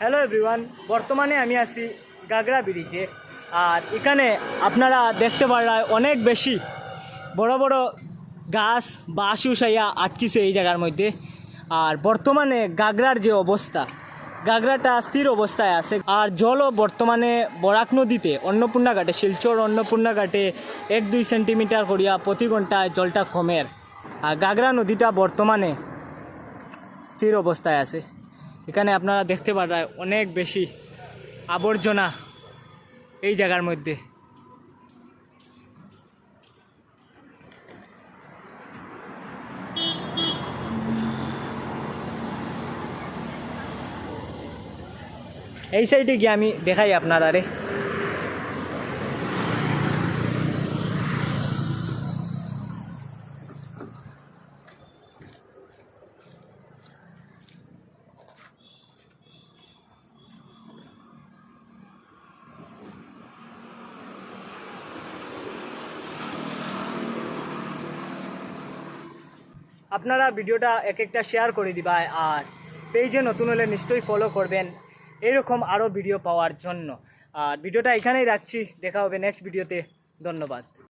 Hello everyone বর্তমানে আমি আছি গাগরা ব্রিজে। আর এখানে আপনারা দেখতে পারা অনেক বেশি বড় বড় গাছ বাঁশ উসাইয়া আটকিছে এই জায়গার মধ্যে। আর বর্তমানে গাগরার যে অবস্থা, গাগরাটা স্থির অবস্থায় আছে। আর জলও বর্তমানে বরাক নদীতে, অন্নপূর্ণা ঘাটে, শিলচর অন্নপূর্ণা ঘাটে এক দুই সেন্টিমিটার করিয়া প্রতি ঘন্টায় জলটা কমের। আর গাগরা নদীটা বর্তমানে স্থির অবস্থায় আছে। এখানে আপনারা দেখতে পারেন অনেক বেশি আবর্জনা এই জায়গার মধ্যে। এই সাইডে গিয়ে আমি দেখাই আপনারা রে আপনারা ভিডিওটা এক একটা শেয়ার করে দিবা, আর পেজে নতুন হলে নিশ্চয়ই ফলো করবেন। এরকম আরও ভিডিও পাওয়ার জন্য। আর ভিডিওটা এখানেই রাখছি। দেখা হবে নেক্সট ভিডিওতে ধন্যবাদ।